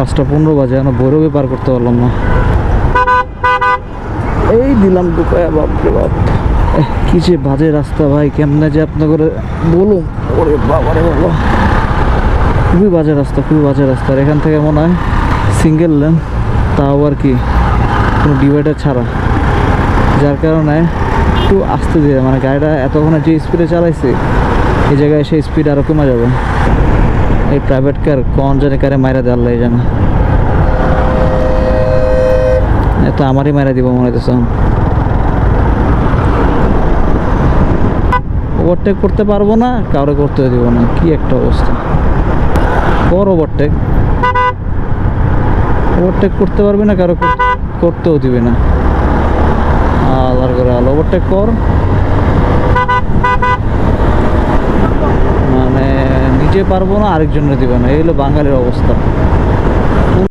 পাঁচটা পনেরো বাজে এখন ভৈরবে পার করতে পারলাম না। এই দিলাম ঢুকায় বাপরে বাপ। এহ, কি যে বাজে রাস্তা ভাই কেমনে যে আপনাকে করে বলুন। ওরে বাবা রে বাবা খুবই বাজে রাস্তা খুবই বাজে রাস্তা। আর এখান থেকে মনে হয় সিঙ্গেল লেন তাও আর কি কোনো ডিভাইডার ছাড়া। যার কারণে একটু আস্তে দিয়ে মানে গাড়িটা এতক্ষণে যে স্পিডে চালাইছে এই জায়গায় সেই স্পিড আরও কমে যাবে। এই প্রাইভেট কার কোন জানি কারে মাইরা দেওয়ার লাগে জানা। এ তো আমারই মাইরা দিব মনে হইতেছে। ওভারটেক করতে পারব না কারও করতে দিব না, কি একটা অবস্থা। কর ওভারটেক ওভারটেক করতে পারবে না, কারও করতেও দিবে না। আলার করে আলো ওভারটেক কর মানে নিজে পারব না আরেকজনের দিবে না। এই হলো বাঙালির অবস্থা।